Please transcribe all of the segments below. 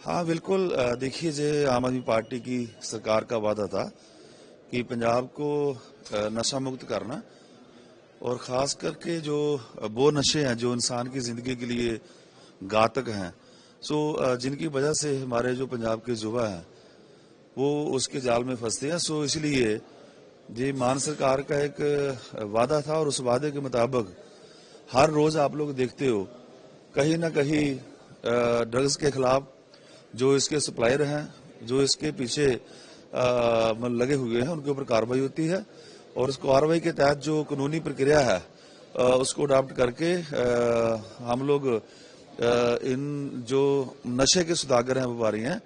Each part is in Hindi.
हाँ बिल्कुल देखिए जे आम आदमी पार्टी की सरकार का वादा था कि पंजाब को नशा मुक्त करना और खास करके जो वो नशे हैं, जो इंसान की ज़िंदगी के लिए घातक हैं, सो जिनकी वजह से हमारे जो पंजाब के युवा हैं, वो उसके जाल में फंसते हैं, सो इसलिए ये मान सरकार का एक वादा था और उस वादे के मुताबिक हर रोज आप लोग देखते हो, कहीं ना कहीं ड्रग्स के खिलाफ जो इसके सप्लायर हैं, जो इसके पीछे मतलब लगे हुए हैं, उनके ऊपर कार्रवाई होती है और उस कार्रवाई के तहत जो कानूनी प्रक्रिया है उसको अडाप्ट करके हम लोग इन जो नशे के सुदागर हैं, व्यापारी हैं,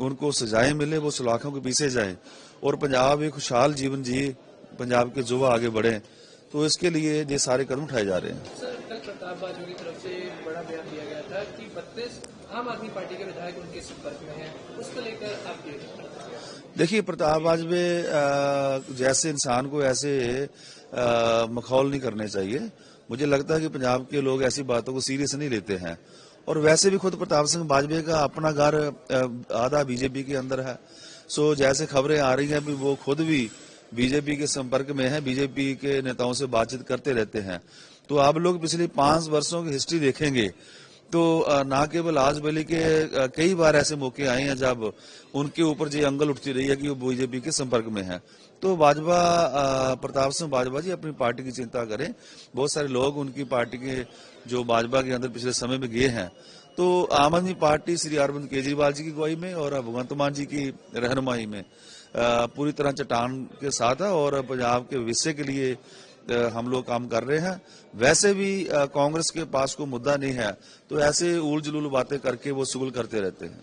उनको सजाएँ मिले, वो सलाखों के पीछे जाएँ और पंजाब एक खुशहाल जीवन जी, पंजाब के युवा आगे बढ़े तो इसके लिए ये सारे कदम उठाए जा रहे हैं। प्रताप बाजवा की तरफ़ से बड़ा बयान दिया गया था कि बत्तीस आम आदमी पार्टी के विधायक उनके संपर्क में हैं। उसको लेकर आप ये देखिए प्रताप अ, जैसे इंसान को ऐसे मखौल नहीं करने चाहिए। मुझे लगता है कि पंजाब के लोग ऐसी बातों को सीरियस नहीं लेते हैं। और वैसे भी खुद प्रताप सिंह वाजपेयी का अपना घर आधा बीजेपी के अंदर है। सो जैसे खबरें आ रही हैं भी वो खुद भी बीजेपी के संपर्क में है, बीजेपी के नेताओं से बातचीत करते रहते हैं। तो आप लोग पिछले पाँच वर्षों की हिस्ट्री देखेंगे तो ना केवल आज बल्कि के कई बार ऐसे मौके आए हैं जब उनके ऊपर जो अंगल उठती रही है कि वो बीजेपी के संपर्क में है। तो भाजपा प्रताप सिंह भाजपा जी अपनी पार्टी की चिंता करें। बहुत सारे लोग उनकी पार्टी के, जो भाजपा के अंदर पिछले समय में गए हैं। तो आम आदमी पार्टी श्री अरविंद केजरीवाल जी की अगुवाई में और भगवंत मान जी की रहनुमाई में पूरी तरह चट्टान के साथ है और पंजाब के विषय के लिए हम लोग काम कर रहे हैं। वैसे भी कांग्रेस के पास कोई मुद्दा नहीं है। तो ऐसे उल बातें करके वो सुगुल करते रहते हैं।